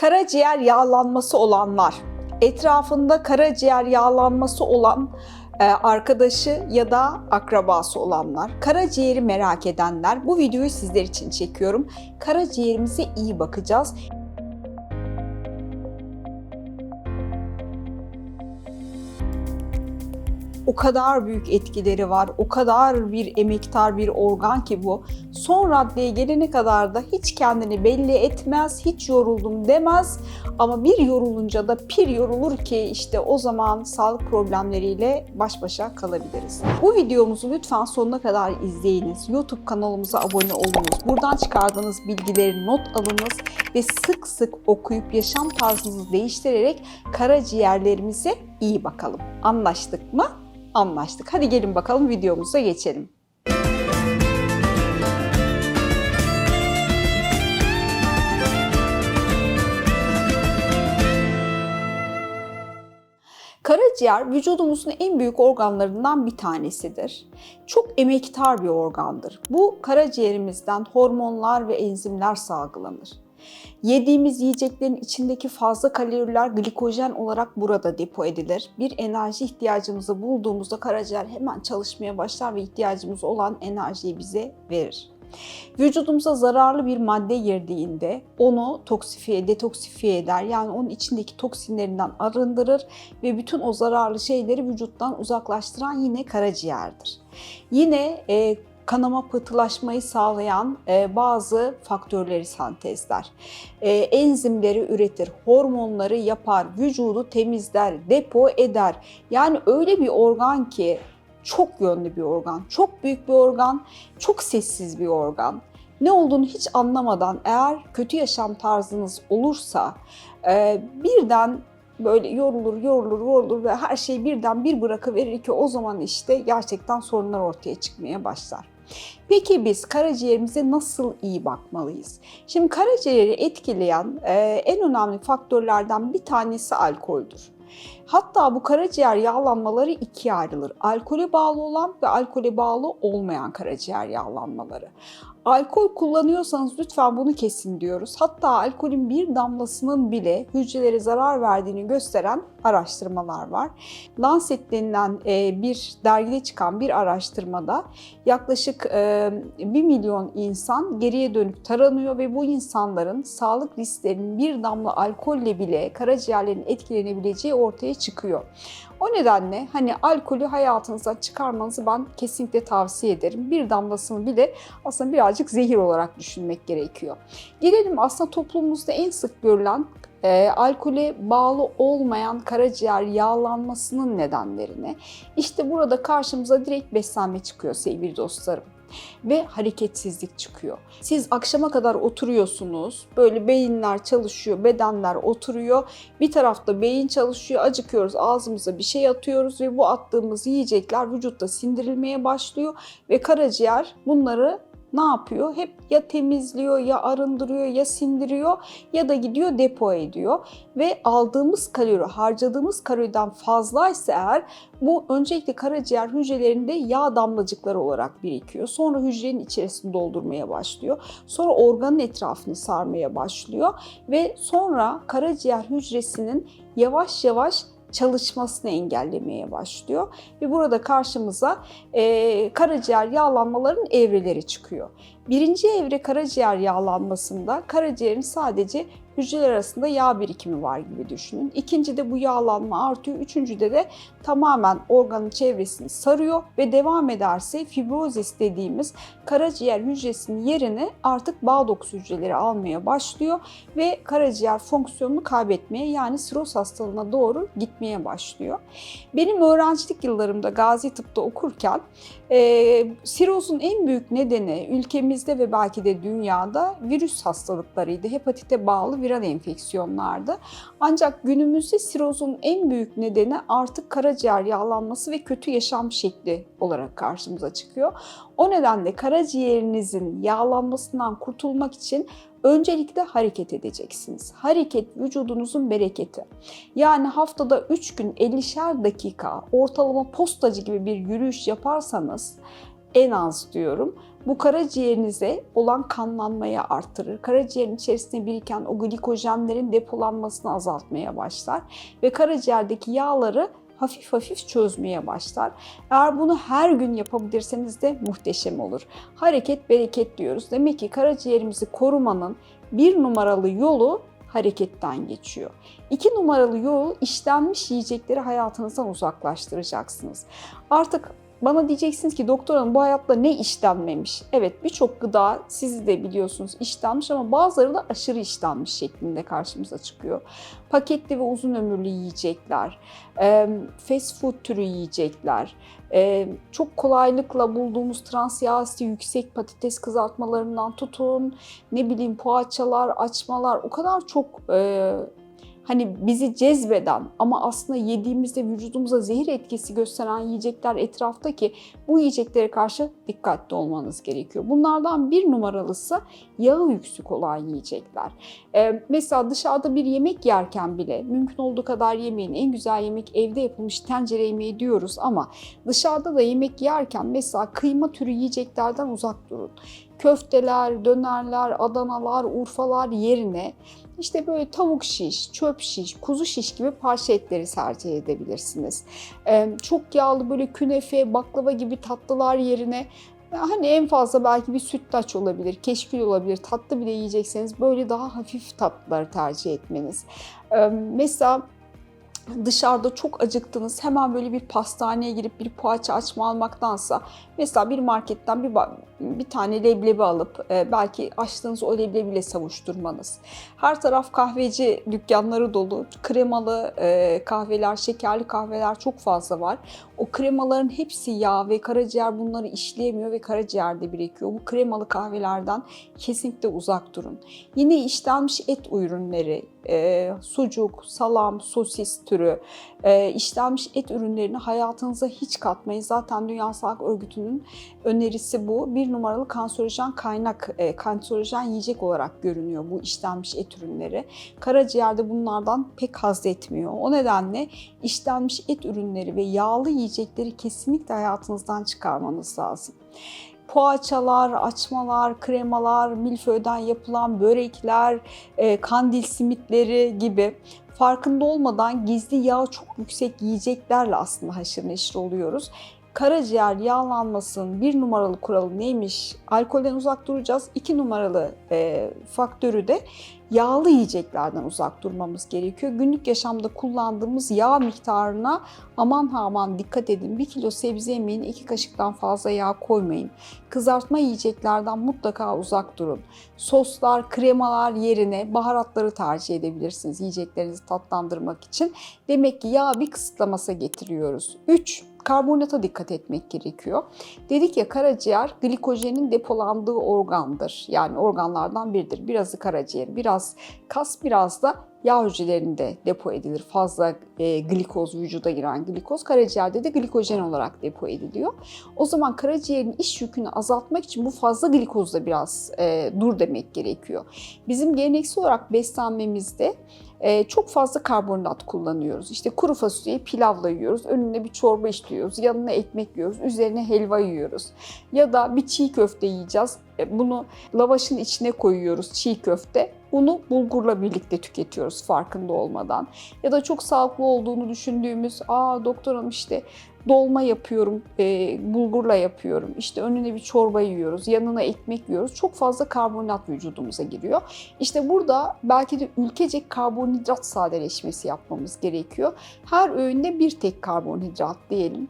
Karaciğer yağlanması olanlar, etrafında karaciğer yağlanması olan e, arkadaşı ya da akrabası olanlar, karaciğeri merak edenler bu videoyu sizler için çekiyorum. Karaciğerimize iyi bakacağız. O kadar büyük etkileri var, o kadar bir emektar bir organ ki bu. Son raddeye gelene kadar da hiç kendini belli etmez, hiç yoruldum demez. Ama bir yorulunca da pir yorulur ki işte o zaman sağlık problemleriyle baş başa kalabiliriz. Bu videomuzu lütfen sonuna kadar izleyiniz. YouTube kanalımıza abone olunuz. Buradan çıkardığınız bilgileri not alınız ve sık sık okuyup yaşam tarzınızı değiştirerek karaciğerlerimize iyi bakalım. Anlaştık mı? Anlaştık. Hadi gelin bakalım videomuza geçelim. Karaciğer vücudumuzun en büyük organlarından bir tanesidir. Çok emektar bir organdır. Bu karaciğerimizden hormonlar ve enzimler salgılanır. Yediğimiz yiyeceklerin içindeki fazla kaloriler glikojen olarak burada depo edilir. Bir enerji ihtiyacımızı bulduğumuzda karaciğer hemen çalışmaya başlar ve ihtiyacımız olan enerjiyi bize verir. Vücudumuza zararlı bir madde girdiğinde onu toksifiye, detoksifiye eder. Yani onun içindeki toksinlerinden arındırır ve bütün o zararlı şeyleri vücuttan uzaklaştıran yine karaciğerdir. Yine e, kanama pıhtılaşmayı sağlayan e, bazı faktörleri sentezler. E, enzimleri üretir, hormonları yapar, vücudu temizler, depo eder. Yani öyle bir organ ki çok yönlü bir organ, çok büyük bir organ, çok sessiz bir organ. Ne olduğunu hiç anlamadan eğer kötü yaşam tarzınız olursa e, birden böyle yorulur, yorulur, yorulur ve her şeyi birden bir bırakıverir ki o zaman işte gerçekten sorunlar ortaya çıkmaya başlar. Peki biz karaciğerimize nasıl iyi bakmalıyız? Şimdi karaciğeri etkileyen e, en önemli faktörlerden bir tanesi alkoldür. Hatta bu karaciğer yağlanmaları ikiye ayrılır. Alkole bağlı olan ve alkole bağlı olmayan karaciğer yağlanmaları. Alkol kullanıyorsanız lütfen bunu kesin diyoruz. Hatta alkolün bir damlasının bile hücrelere zarar verdiğini gösteren araştırmalar var. Lancet denilen e, bir dergide çıkan bir araştırmada yaklaşık 1 milyon insan geriye dönük taranıyor ve bu insanların sağlık risklerinin bir damla alkolle bile karaciğerlerin etkilenebileceği ortaya çıkıyor. O nedenle hani alkolü hayatınızdan çıkarmanızı ben kesinlikle tavsiye ederim. Bir damlasını bile aslında birazcık zehir olarak düşünmek gerekiyor. Gelelim aslında toplumumuzda en sık görülen e, alkole bağlı olmayan karaciğer yağlanmasının nedenlerine. İşte burada karşımıza direkt beslenme çıkıyor sevgili dostlarım ve hareketsizlik çıkıyor. Siz akşama kadar oturuyorsunuz, böyle beyinler çalışıyor, bedenler oturuyor. Bir tarafta beyin çalışıyor, acıkıyoruz, ağzımıza bir şey atıyoruz ve bu attığımız yiyecekler vücutta sindirilmeye başlıyor ve karaciğer bunları ne yapıyor? Hep ya temizliyor, ya arındırıyor, ya sindiriyor ya da gidiyor depo ediyor. Ve aldığımız kalori, harcadığımız kaloriden fazlaysa eğer bu öncelikle karaciğer hücrelerinde yağ damlacıkları olarak birikiyor. Sonra hücrenin içerisini doldurmaya başlıyor. Sonra organın etrafını sarmaya başlıyor ve sonra karaciğer hücresinin yavaş yavaş çalışmasını engellemeye başlıyor. Ve burada karşımıza e, karaciğer yağlanmaların evreleri çıkıyor. Birinci evre karaciğer yağlanmasında karaciğerin sadece hücreler arasında yağ birikimi var gibi düşünün. İkincide bu yağlanma artıyor. Üçüncüde de tamamen organın çevresini sarıyor ve devam ederse fibrozis dediğimiz karaciğer hücresinin yerini artık bağ dokusu hücreleri almaya başlıyor ve karaciğer fonksiyonunu kaybetmeye yani siroz hastalığına doğru gitmeye başlıyor. Benim öğrencilik yıllarımda Gazi Tıp'ta okurken e, sirozun en büyük nedeni ülkemizde ve belki de dünyada virüs hastalıklarıydı. Hepatite bağlı viral enfeksiyonlardı. Ancak günümüzde sirozun en büyük nedeni artık karaciğer yağlanması ve kötü yaşam şekli olarak karşımıza çıkıyor. O nedenle karaciğerinizin yağlanmasından kurtulmak için öncelikle hareket edeceksiniz. Hareket vücudunuzun bereketi. Yani haftada 3 gün 50'şer dakika ortalama postacı gibi bir yürüyüş yaparsanız en az diyorum Bu karaciğerinize olan kanlanmayı artırır. Karaciğerin içerisinde biriken o glikojenlerin depolanmasını azaltmaya başlar ve karaciğerdeki yağları hafif hafif çözmeye başlar. Eğer bunu her gün yapabilirseniz de muhteşem olur. Hareket bereket diyoruz. Demek ki karaciğerimizi korumanın bir numaralı yolu hareketten geçiyor. İki numaralı yol işlenmiş yiyecekleri hayatınızdan uzaklaştıracaksınız. Artık bana diyeceksiniz ki doktor hanım bu hayatta ne işlenmemiş? Evet birçok gıda siz de biliyorsunuz işlenmiş ama bazıları da aşırı işlenmiş şeklinde karşımıza çıkıyor. Paketli ve uzun ömürlü yiyecekler, fast food türü yiyecekler, çok kolaylıkla bulduğumuz trans yağ yüksek patates kızartmalarından tutun, ne bileyim poğaçalar, açmalar o kadar çok hani bizi cezbeden ama aslında yediğimizde vücudumuza zehir etkisi gösteren yiyecekler etrafta ki bu yiyeceklere karşı dikkatli olmanız gerekiyor. Bunlardan bir numaralısı yağı yüksek olan yiyecekler. Ee, mesela dışarıda bir yemek yerken bile mümkün olduğu kadar yemeyin. En güzel yemek evde yapılmış tencere yemeği diyoruz ama dışarıda da yemek yerken mesela kıyma türü yiyeceklerden uzak durun köfteler, dönerler, adanalar, urfalar yerine işte böyle tavuk şiş, çöp şiş, kuzu şiş gibi parça etleri tercih edebilirsiniz. Çok yağlı böyle künefe, baklava gibi tatlılar yerine Hani en fazla belki bir sütlaç olabilir, keşkül olabilir, tatlı bile yiyecekseniz böyle daha hafif tatlıları tercih etmeniz. Mesela dışarıda çok acıktınız hemen böyle bir pastaneye girip bir poğaça açma almaktansa mesela bir marketten bir bir tane leblebi alıp e, belki açtığınız o leblebiyle savuşturmanız. Her taraf kahveci dükkanları dolu. Kremalı e, kahveler, şekerli kahveler çok fazla var. O kremaların hepsi yağ ve karaciğer bunları işleyemiyor ve karaciğerde birikiyor. Bu kremalı kahvelerden kesinlikle uzak durun. Yine işlenmiş et ürünleri, e, sucuk, salam, sosis türü, e, işlenmiş et ürünlerini hayatınıza hiç katmayın. Zaten Dünya Sağlık Örgütü'nün önerisi bu. Bir numaralı kanserojen kaynak, e, kanserojen yiyecek olarak görünüyor bu işlenmiş et ürünleri. Karaciğerde bunlardan pek haz etmiyor. O nedenle işlenmiş et ürünleri ve yağlı yiyecekleri kesinlikle hayatınızdan çıkarmanız lazım poğaçalar, açmalar, kremalar, milföyden yapılan börekler, e, kandil simitleri gibi farkında olmadan gizli yağ çok yüksek yiyeceklerle aslında haşır neşir oluyoruz. Karaciğer yağlanmasının bir numaralı kuralı neymiş? Alkolden uzak duracağız. İki numaralı e, faktörü de yağlı yiyeceklerden uzak durmamız gerekiyor. Günlük yaşamda kullandığımız yağ miktarına aman aman dikkat edin. Bir kilo sebze yemeğine iki kaşıktan fazla yağ koymayın. Kızartma yiyeceklerden mutlaka uzak durun. Soslar, kremalar yerine baharatları tercih edebilirsiniz yiyeceklerinizi tatlandırmak için. Demek ki yağ bir kısıtlaması getiriyoruz. 3 karbonata dikkat etmek gerekiyor. Dedik ya karaciğer glikojenin depolandığı organdır. Yani organlardan biridir. Birazı karaciğer, biraz kas, biraz da yağ hücrelerinde depo edilir. Fazla e, glikoz vücuda giren glikoz karaciğerde de glikojen olarak depo ediliyor. O zaman karaciğerin iş yükünü azaltmak için bu fazla glikozda biraz e, dur demek gerekiyor. Bizim geleneksel olarak beslenmemizde e, çok fazla karbonhidrat kullanıyoruz. İşte kuru fasulyeyi pilavla yiyoruz, önüne bir çorba içliyoruz, yanına ekmek yiyoruz, üzerine helva yiyoruz. Ya da bir çiğ köfte yiyeceğiz, bunu lavaşın içine koyuyoruz çiğ köfte. Bunu bulgurla birlikte tüketiyoruz farkında olmadan. Ya da çok sağlıklı olduğunu düşündüğümüz, aa doktorum işte dolma yapıyorum, e, bulgurla yapıyorum. İşte önüne bir çorba yiyoruz, yanına ekmek yiyoruz. Çok fazla karbonhidrat vücudumuza giriyor. İşte burada belki de ülkecek karbonhidrat sadeleşmesi yapmamız gerekiyor. Her öğünde bir tek karbonhidrat diyelim.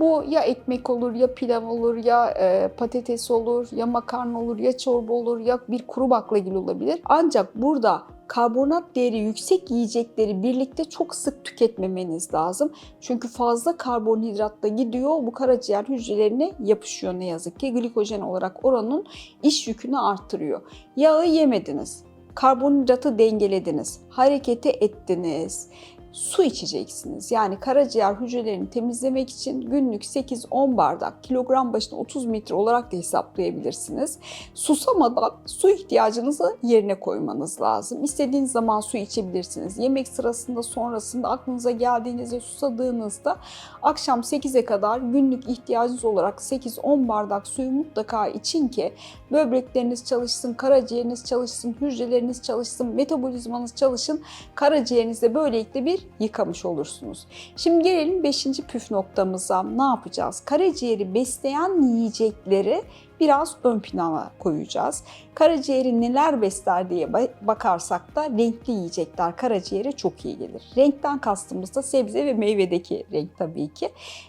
Bu ya ekmek olur, ya pilav olur, ya e, patates olur, ya makarna olur, ya çorba olur, ya bir kuru baklagil olabilir. Ancak burada karbonat değeri yüksek yiyecekleri birlikte çok sık tüketmemeniz lazım. Çünkü fazla karbonhidrat da gidiyor bu karaciğer hücrelerine yapışıyor ne yazık ki. Glikojen olarak oranın iş yükünü arttırıyor. Yağı yemediniz, karbonhidratı dengelediniz, harekete ettiniz, su içeceksiniz. Yani karaciğer hücrelerini temizlemek için günlük 8-10 bardak kilogram başına 30 litre olarak da hesaplayabilirsiniz. Susamadan su ihtiyacınızı yerine koymanız lazım. İstediğiniz zaman su içebilirsiniz. Yemek sırasında sonrasında aklınıza geldiğinizde susadığınızda akşam 8'e kadar günlük ihtiyacınız olarak 8-10 bardak suyu mutlaka için ki böbrekleriniz çalışsın, karaciğeriniz çalışsın, hücreleriniz çalışsın, metabolizmanız çalışın. Karaciğerinizde böylelikle bir yıkamış olursunuz. Şimdi gelelim 5. püf noktamıza. Ne yapacağız? Karaciğeri besleyen yiyecekleri biraz ön plana koyacağız. Karaciğeri neler besler diye bakarsak da renkli yiyecekler karaciğere çok iyi gelir. Renkten kastımız da sebze ve meyvedeki renk tabii ki.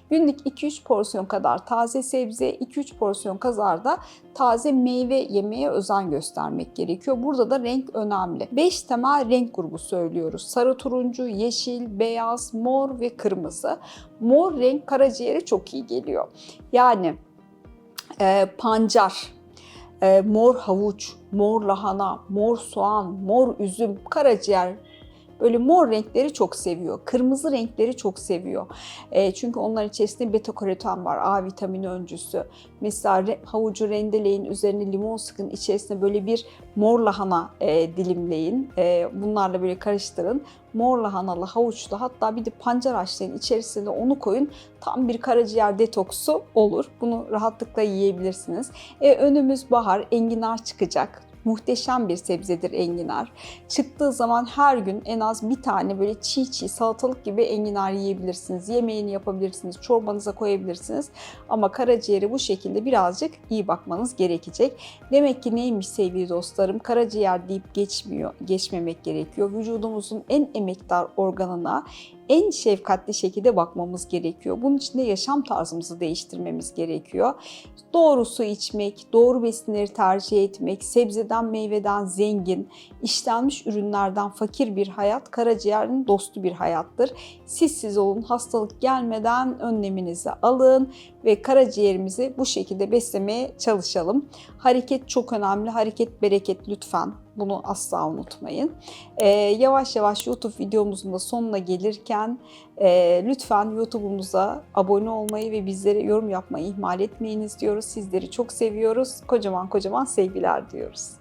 Günlük 2-3 porsiyon kadar taze sebze, 2-3 porsiyon kadar da taze meyve yemeye özen göstermek gerekiyor. Burada da renk önemli. 5 temel renk grubu söylüyoruz. Sarı turuncu, yeşil, beyaz, mor ve kırmızı. Mor renk karaciğere çok iyi geliyor. Yani e, pancar, e, mor havuç, mor lahana, mor soğan, mor üzüm, karaciğer böyle mor renkleri çok seviyor. Kırmızı renkleri çok seviyor. E, çünkü onlar içerisinde beta karoten var. A vitamini öncüsü. Mesela re, havucu rendeleyin, üzerine limon sıkın, içerisine böyle bir mor lahana e, dilimleyin. E, bunlarla böyle karıştırın. Mor lahanalı, havuçlu hatta bir de pancar haşlayın. içerisine onu koyun. Tam bir karaciğer detoksu olur. Bunu rahatlıkla yiyebilirsiniz. E, önümüz bahar, enginar çıkacak muhteşem bir sebzedir enginar. Çıktığı zaman her gün en az bir tane böyle çiğ çiğ salatalık gibi enginar yiyebilirsiniz. Yemeğini yapabilirsiniz, çorbanıza koyabilirsiniz. Ama karaciğeri bu şekilde birazcık iyi bakmanız gerekecek. Demek ki neymiş sevgili dostlarım? Karaciğer deyip geçmiyor, geçmemek gerekiyor. Vücudumuzun en emektar organına en şefkatli şekilde bakmamız gerekiyor. Bunun için de yaşam tarzımızı değiştirmemiz gerekiyor. Doğru su içmek, doğru besinleri tercih etmek, sebzeden meyveden zengin, işlenmiş ürünlerden fakir bir hayat karaciğerin dostu bir hayattır. Siz siz olun, hastalık gelmeden önleminizi alın ve karaciğerimizi bu şekilde beslemeye çalışalım. Hareket çok önemli. Hareket bereket lütfen. Bunu asla unutmayın. Ee, yavaş yavaş YouTube videomuzun da sonuna gelirken e, lütfen YouTube'umuza abone olmayı ve bizlere yorum yapmayı ihmal etmeyiniz diyoruz. Sizleri çok seviyoruz. Kocaman kocaman sevgiler diyoruz.